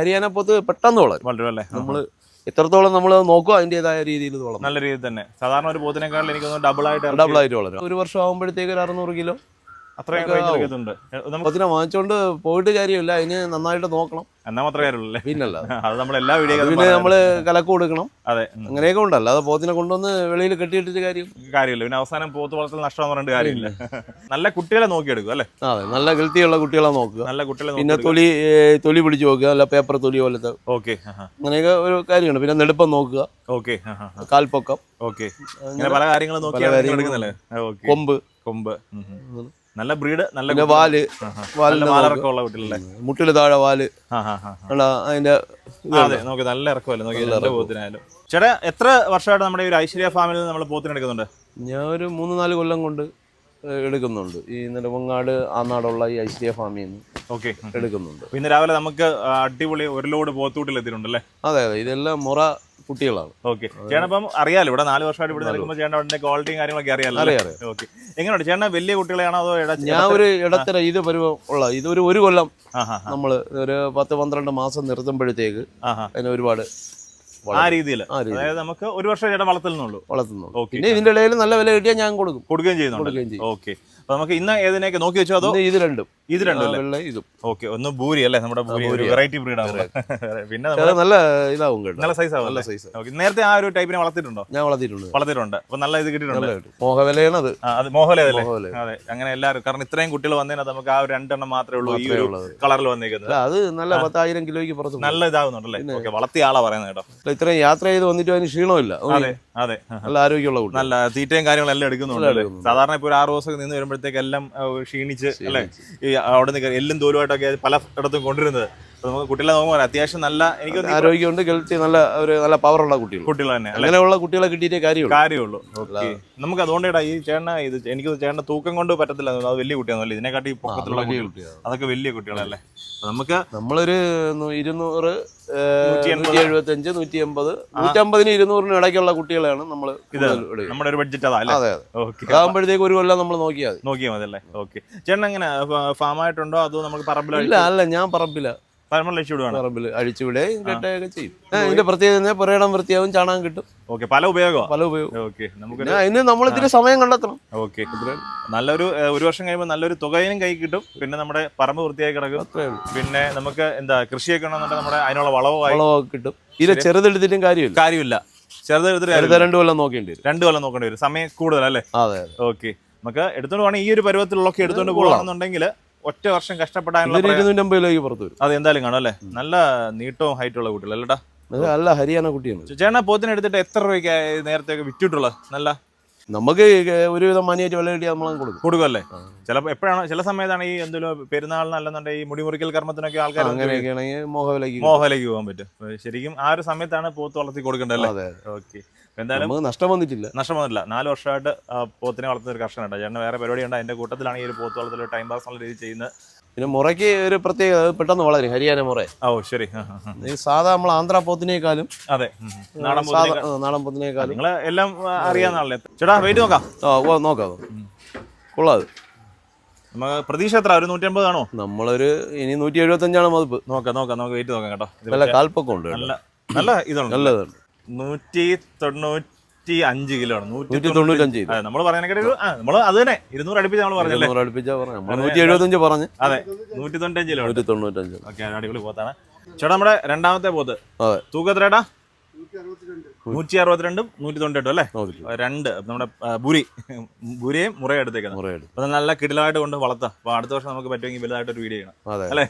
ഹരിയാന പോത്ത് പെട്ടെന്ന് വളരും വളരും. അല്ലേ നമ്മൾ എത്രത്തോളം നമ്മൾ നോക്കുക അതിന്റെതായ രീതിയിൽ വളരും നല്ല രീതിയിൽ തന്നെ. സാധാരണ ഒരു പോത്തിനേക്കാൾ എനിക്ക് ഡബിൾ ആയിട്ട് ഡബിൾ ആയിട്ട് വളരും ഒരു വർഷം ആകുമ്പോഴത്തേക്ക് ഒരു അറുന്നൂറ് കിലോ. അത്രയും വാങ്ങിച്ചോണ്ട് പോയിട്ട് കാര്യമില്ല. അതിന് നന്നായിട്ട് നോക്കണം. എന്നാ മാത്രമേ കാര്യമുള്ളൂ. അല്ലേ പിന്നല്ല. അത് നമ്മൾ എല്ലാ വീഡിയോ പിന്നെ നമ്മൾ കലക്ക് കൊടുക്കണം. അതെ. അങ്ങനെയൊക്കെ ഉണ്ടല്ലോ. അത് പോത്തിനെ കൊണ്ടുവന്ന് വെളിയിൽ കെട്ടിയിട്ടിട്ട് കാര്യം. കാര്യമില്ല. പിന്നെ അവസാനം പോത്ത് വളർത്തൽ നഷ്ടം പറഞ്ഞിട്ട് കാര്യമില്ല. നല്ല കുട്ടികളെ നോക്കിയെടുക്കും അല്ലേ? അതെ. നല്ല ഹെൽത്തിയുള്ള കുട്ടികളെ നോക്കുക. നല്ല കുട്ടികളെ പിന്നെ നോക്കി തൊലി തൊലി പിടിച്ച് നോക്കുക അല്ല പേപ്പർ തൊലി പോലത്തെ. ഓക്കെ. അങ്ങനെയൊക്കെ ഒരു കാര്യമാണ് പിന്നെ നെടുപ്പം നോക്കുക. ഓക്കെ. കാൽപ്പൊക്കം. ഓക്കെ. ഇങ്ങനെ പല കാര്യങ്ങളും എടുക്കുന്നല്ലേ? കൊമ്പ്. കൊമ്പ്. നല്ല ബ്രീഡ് നല്ല വാൽ. ആഹാ. നല്ല വാലിന്റെ വാലിറക്കം ഉള്ള കുട്ടികളല്ലേ മുട്ടിൽ താഴെ വാൽ. അതിന്റെ അതെ നോക്കി നല്ല ഇറക്കമല്ലേ? നോക്കി നല്ല പോത്തിനായാലും. ചേട്ടാ എത്ര വർഷമായിട്ട് നമ്മുടെ ഈ ഒരു ഐശ്വര്യ ഫാമിൽ നമ്മൾ പോത്തിനെടുക്കുന്നുണ്ട് ഞാൻ ഒരു മൂന്ന് നാല് കൊല്ലം കൊണ്ട് എടുക്കുന്നുണ്ട്. ഈ നെടുമങ്ങാട് നാടുള്ള ഈ ഐശ്വര്യ ഫാമിൽ നിന്ന് ഓക്കെ. എടുക്കുന്നുണ്ട്. പിന്നെ രാവിലെ നമുക്ക് അടിപൊളി ഒരു ലോഡ് പോത്തൂട്ടിൽ എത്തിയിട്ടുണ്ടല്ലേ? അതെ അതെ. ഇതെല്ലാം മുറ കുട്ടികളാണ്. ഓക്കെ. ചേട്ടനിപ്പം അറിയാലോ ഇവിടെ നാല് വർഷമായിട്ട് ഇവിടെ നിൽക്കുമ്പോൾ ചേട്ടൻ അവിടെ ക്വാളിറ്റിയും കാര്യങ്ങളൊക്കെ അറിയാലോ അറിയാം. ഓക്കെ. എങ്ങനെയുണ്ട്? ചേട്ടൻ വലിയ കുട്ടികളെയാണോ അതോ ഇട ഞാൻ ഒരു ഇടത്തര ഇത് പരുവം ഉള്ള ഇത് ഒരു ഒരു കൊല്ലം നമ്മൾ ഒരു പത്ത് പന്ത്രണ്ട് മാസം നിർത്തുമ്പോഴത്തേക്ക് അതിന് ഒരുപാട് ആ രീതിയിൽ. അതായത് നമുക്ക് ഒരു വർഷം ചേട്ടൻ വളർത്തുന്നുള്ളൂ. വളർത്തുന്നു ഓക്കെ. പിന്നെ ഇതിന്റെ ഇടയിൽ നല്ല വില കിട്ടിയാൽ ഞാൻ കൊടുക്കും. കൊടുക്കുകയും ചെയ്യുന്നു കൊടുക്കുകയും ചെയ്യും. ഓക്കെ. അപ്പൊ നമുക്ക് ഇന്ന് ഏതിനൊക്കെ നോക്കി വെച്ചോ അതോ ഇത് രണ്ടും. ഇത് രണ്ടും ഇതും. ഓക്കെ ഒന്ന് ഭൂരി അല്ലേ? നമ്മുടെ ഭൂരി. വെറൈറ്റി ബ്രീഡാണ് പിന്നെ അത് നല്ല ഇതാവും നല്ല സൈസ് ആവും നല്ല സൈസ് ഓക്കെ നേരത്തെ ആ ഒരു ടൈപ്പിനെ വളർത്തിയിട്ടുണ്ടോ? ഞാൻ വളർത്തിയിട്ടുണ്ട്. വളർത്തിയിട്ടുണ്ട്. അപ്പൊ നല്ല ഇത് കിട്ടിയിട്ടുണ്ട്. മോഹവിലയാണ് അത്. അത് മോഹല അല്ലേ അതെ അങ്ങനെ എല്ലാവരും കാരണം ഇത്രയും കുട്ടികൾ വന്നതിനകത്ത് നമുക്ക് ആ ഒരു രണ്ടെണ്ണം മാത്രമേ ഉള്ളൂ ഈ ഒരു കളറിൽ വന്നേക്കുന്നത് അത് നല്ല പത്തായിരം കിലോയ്ക്ക് പുറത്ത്. നല്ല ഇതാവുന്നുണ്ടല്ലേ? ഓക്കെ വളർത്തിയ ആളാ പറയുന്നത് കേട്ടോ. ഇത്രയും യാത്ര ചെയ്ത് വന്നിട്ട് അതിന് ക്ഷീണമില്ല. അതെ അതെ. നല്ല ആരോഗ്യമുള്ള നല്ല തീറ്റയും കാര്യങ്ങളും എല്ലാം എടുക്കുന്നുണ്ട്. സാധാരണ ഇപ്പൊ ഒരു ആറ് ദിവസം നിന്ന് വരുമ്പോഴത്തേക്ക് എല്ലാം ക്ഷീണിച്ച് അല്ലെ? ഈ അവിടെ നിന്ന് എല്ലും തോലുമായിട്ടൊക്കെ പല ഇടത്തും കൊണ്ടുവരുന്നത്. അപ്പൊ നമുക്ക് കുട്ടികളെ നോക്കുമ്പോൾ അത്യാവശ്യം നല്ല എനിക്ക് ആരോഗ്യമുണ്ട് ഗൾത്തി നല്ല ഒരു നല്ല പവറുള്ള കുട്ടികൾ കുട്ടികൾ തന്നെ അങ്ങനെയുള്ള കുട്ടികളെ കിട്ടിയിട്ടേ കാര്യമുള്ളൂ. കാര്യമുള്ളൂ. ഓക്കെ നമുക്ക് അതുകൊണ്ടേടാ ഈ ചേട്ടന ഇത് എനിക്ക് ചേട്ടൻ തൂക്കം കൊണ്ട് പറ്റത്തില്ല. അത് വലിയ കുട്ടിയാണല്ലേ ഇതിനെക്കാട്ടി പൊക്കത്തിലുള്ള കുട്ടികൾ അതൊക്കെ വലിയ കുട്ടികളല്ലേ? നമുക്ക് നമ്മളൊരു ഇരുന്നൂറ് നൂറ്റി എഴുപത്തി അഞ്ച് നൂറ്റി എൺപത് നൂറ്റമ്പതിന് ഇരുന്നൂറിന് ഇടയ്ക്കുള്ള കുട്ടികളെയാണ് നമ്മൾ ഇത് നമ്മുടെ ഒരു ബഡ്ജറ്റ് അതാ അല്ലേ? അതെ അതാകുമ്പോഴത്തേക്ക് ഒരു കൊല്ലം നമ്മൾ നോക്കിയാൽ മതി. നോക്കിയാൽ മതി അല്ലേ? ഓക്കെ ചേട്ടൻ എങ്ങനെ ഫാം ആയിട്ടുണ്ടോ അതോ നമുക്ക് പറമ്പിൽ ഇല്ല അല്ല ഞാൻ പറമ്പില്ല പറമ്പിൽ അഴിച്ചു വിടുവാണ് പറമ്പിൽ അഴിച്ചുവിടുകയും കെട്ടുകയൊക്കെ ചെയ്യും. ഇതിന്റെ പ്രത്യേകത പുരയിടം വൃത്തിയാവും ചാണകം കിട്ടും. ഓക്കെ പല ഉപയോഗം പല ഉപയോഗം ഓക്കെ നമുക്ക് അതിന് നമ്മൾ ഇതിന് സമയം കണ്ടെത്തണം. ഓക്കെ നല്ലൊരു ഒരു വർഷം കഴിയുമ്പോൾ നല്ലൊരു തുകയിനും കൈ കിട്ടും. പിന്നെ നമ്മുടെ പറമ്പ് വൃത്തിയായി കിടക്കും. പിന്നെ നമുക്ക് എന്താ കൃഷിയൊക്കെ ഉണ്ടെന്നുണ്ടെങ്കിൽ നമ്മുടെ അതിനുള്ള വളവോ വളവോ കിട്ടും. ഇത് ചെറുതെടുത്തിട്ടും കാര്യമില്ല. കാര്യമില്ല. ചെറുതെടുത്തിട്ട്. രണ്ടു കൊല്ലം നോക്കേണ്ടി വരും. രണ്ടു കൊല്ലം നോക്കേണ്ടി വരും. സമയം കൂടുതൽ അല്ലേ അതെ. ഓക്കെ. നമുക്ക് എടുത്തോണ്ട് പോകണം ഈ ഒരു പരുവത്തിലുള്ളൊക്കെ എടുത്തോണ്ട് പോകുകയാണെന്നുണ്ടെങ്കിൽ ഒറ്റ വർഷം കഷ്ടപ്പെടാനുള്ള ഇരുന്നൂറ്റമ്പത് പുറത്ത് വരും. അത് എന്തായാലും കാണും അല്ലേ? നല്ല നീട്ടവും ഹൈറ്റും ഉള്ള കുട്ടികൾ അല്ലടാ നല്ല ഹരിയാന കുട്ടിയാണ് ചേട്ടാ പോത്തിനെടുത്തിട്ട് എത്ര രൂപയ്ക്ക് നേരത്തെ വിറ്റിട്ടുള്ളത്? നല്ല നമുക്ക് ഒരുവിധം മനിയായിട്ട് വില നമ്മൾ കൊടുക്കും. കൊടുക്കുമല്ലേ ആ. ചിലപ്പോൾ എപ്പോഴാണ് ചില സമയത്താണ് ഈ എന്തെങ്കിലും പെരുന്നാളിനല്ലെന്നുണ്ടെങ്കിൽ ഈ മുടിമുറിക്കൽ കർമ്മത്തിനൊക്കെ ആൾക്കാർ അങ്ങനെയൊക്കെ ആണെങ്കിൽ മോഹവിലേക്ക് മോഹലേക്ക് പോകാൻ പറ്റും. ശരിക്കും ആ ഒരു സമയത്താണ് പോത്ത് വളർത്തി കൊടുക്കേണ്ടത് അതെ ഓക്കെ. എന്തായാലും നമുക്ക് നഷ്ടം വന്നിട്ടില്ല. നഷ്ടം വന്നില്ല നാല് വർഷമായിട്ട് പോത്തിനെ വളർത്തുന്ന ഒരു കർഷകനുണ്ട്. ചേട്ടന് വേറെ പരിപാടി ഉണ്ടോ. അതിന്റെ കൂട്ടത്തിലാണ് ഈ ഒരു പോത്ത് വളർത്തൽ ടൈം പാസ് എന്നുള്ള രീതി ചെയ്യുന്നത്. പിന്നെ മുറയ്ക്ക് ഒരു പ്രത്യേക പെട്ടെന്ന് വളരും ഹരിയാന മുറ. ഓ ശരി. സാധാ നമ്മൾ ആന്ധ്രാ പോത്തിനേക്കാളും അതെ. നാടൻ പോത്തിനേക്കാളും. നിങ്ങൾ എല്ലാം അറിയാന്നാളല്ലേ ചേട്ടാ വെയിറ്റ് നോക്കാം. ഓ നോക്കാം. കൊള്ളാത് പ്രതീക്ഷ എത്ര? ഒരു നൂറ്റമ്പത് ആണോ? നമ്മളൊരു ഇനി നൂറ്റി എഴുപത്തഞ്ചാണ് മതിപ്പ്. നോക്കാം നോക്കാം നമുക്ക് വെയിറ്റ് നോക്കാം കേട്ടോ. നല്ല കാൽപ്പൊക്കം ഉണ്ട് നല്ല നല്ല ഇതാണ് നല്ലതാണ് നൂറ്റി തൊണ്ണൂറ്റി അഞ്ച് കിലോ ആണ്. നൂറ്റി തൊണ്ണൂറ്റഞ്ച് നമ്മൾ പറയുന്നതിനൊക്കെ നമ്മൾ അത് തന്നെ. ഇരുന്നൂറ് അടുപ്പിച്ച് നമ്മൾ പറഞ്ഞല്ലേ? നൂറ്റി എഴുപത്തഞ്ച് പറഞ്ഞു. അതെ നൂറ്റി തൊണ്ണൂറ്റഞ്ച് കിലോ ഉണ്ട്. നൂറ്റി തൊണ്ണൂറ്റഞ്ച് ഓക്കെ അടിപൊളി പോത്താണ്. ചേട്ടാ നമ്മുടെ രണ്ടാമത്തെ പോത്ത്. അതെ. എത്രയാടാ? നൂറ്റി അറുപത്തിരണ്ടും നൂറ്റി തൊണ്ണൂറ്റെട്ടും അല്ലേ രണ്ട് നമ്മുടെ ഭൂരി. ബുരി ബുരിയും മുറയും അപ്പൊ അത് നല്ല കിടിലായിട്ട് കൊണ്ട് വളർത്താം. അപ്പൊ അടുത്ത വർഷം നമുക്ക് പറ്റുമെങ്കിൽ വലുതായിട്ട് ഒരു വീഡിയോ ചെയ്യണം. അതെ. അല്ലേ?